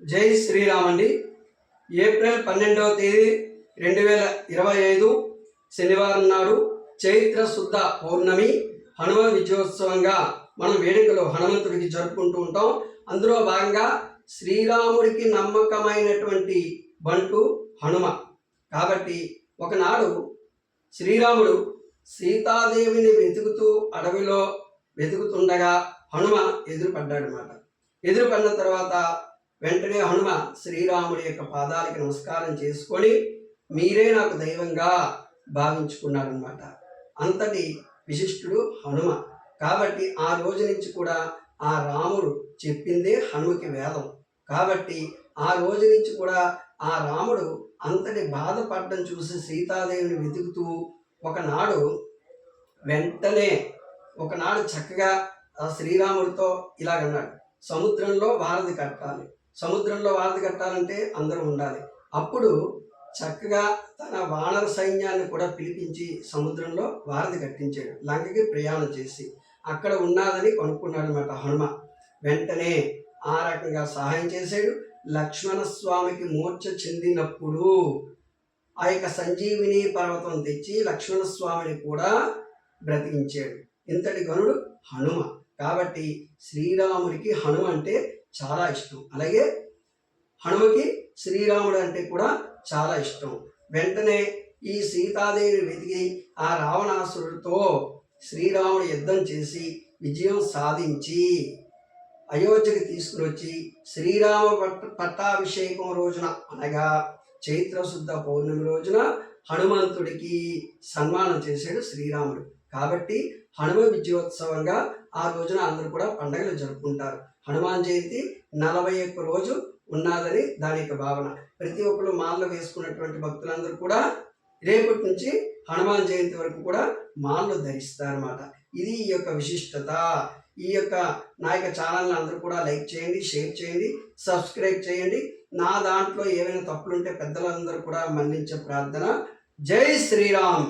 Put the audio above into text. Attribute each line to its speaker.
Speaker 1: జై శ్రీరామ్ అండి. ఏప్రిల్ పన్నెండవ తేదీ రెండు వేల ఇరవై ఐదు శనివారం నాడు చైత్ర శుద్ధ పౌర్ణమి హనుమ విజయోత్సవంగా మనం వేడుకలు హనుమంతుడికి జరుపుకుంటూ ఉంటాం. అందులో భాగంగా శ్రీరాముడికి నమ్మకమైనటువంటి బంటు హనుమ. కాబట్టి ఒకనాడు శ్రీరాముడు సీతాదేవిని వెతుకుతూ అడవిలో వెతుకుతుండగా హనుమ ఎదురుపడ్డాడనమాట ఎదురుపడిన తర్వాత వెంటనే హనుమ శ్రీరాముడి యొక్క పాదాలకి నమస్కారం చేసుకొని మీరే నాకు దైవంగా భావించుకున్నాడనమాట అంతటి విశిష్టుడు హనుమ. కాబట్టి ఆ రోజు నుంచి కూడా ఆ రాముడు చెప్పిందే హనుమకి వేదం. కాబట్టి ఆ రోజు నుంచి కూడా ఆ రాముడు అంతటి బాధపడడం చూసి సీతాదేవిని వెతుకుతూ ఒకనాడు వెంటనే ఒకనాడు చక్కగా ఆ శ్రీరాముడితో ఇలాగన్నాడు. సముద్రంలో వారధి కట్టాలి. సముద్రంలో వారత కట్టాలంటే అందరూ ఉండాలి. అప్పుడు చక్కగా తన వానర సైన్యాన్ని కూడా పిలిపించి సముద్రంలో వారధి కట్టించాడు. లంకకి ప్రయాణం చేసి అక్కడ ఉన్నాదని కొనుక్కున్నాడు అనమాట హనుమ. వెంటనే ఆ రకంగా సహాయం చేశాడు. లక్ష్మణ స్వామికి మూర్ఛ చెందినప్పుడు ఆ యొక్క సంజీవిని పర్వతం తెచ్చి లక్ష్మణ స్వామిని కూడా బ్రతికించాడు. ఇంతటి గనుడు హనుమ. కాబట్టి శ్రీరాముడికి హనుమ అంటే చాలా ఇష్టం. అలాగే హనుమకి శ్రీరాముడు అంటే కూడా చాలా ఇష్టం. వెంటనే ఈ సీతాదేవిని వెతికి ఆ రావణాసురుడితో శ్రీరాముడు యుద్ధం చేసి విజయం సాధించి అయోధ్యకి తీసుకుని వచ్చి శ్రీరామ పట్ట పట్టాభిషేకం రోజున అనగా చైత్రశుద్ధ పౌర్ణమి రోజున హనుమంతుడికి సన్మానం చేశాడు శ్రీరాముడు. కాబట్టి హనుమ విజయోత్సవంగా ఆ రోజున అందరూ కూడా పండుగలు జరుపుకుంటారు. హనుమాన్ జయంతి నలభై ఒక్క రోజు ఉన్నదని దాని యొక్క భావన. ప్రతి ఒక్కరు మాలలు వేసుకున్నటువంటి భక్తులందరూ కూడా రేపటి నుంచి హనుమాన్ జయంతి వరకు కూడా మాలను ధరిస్తారన్నమాట. ఇది ఈ యొక్క విశిష్టత. ఈ యొక్క నా యొక్క ఛానల్ని అందరూ కూడా లైక్ చేయండి షేర్ చేయండి సబ్స్క్రైబ్ చేయండి. నా దాంట్లో ఏమైనా తప్పులుంటే పెద్దలందరూ కూడా మన్నించే ప్రార్థన. జై శ్రీరామ్!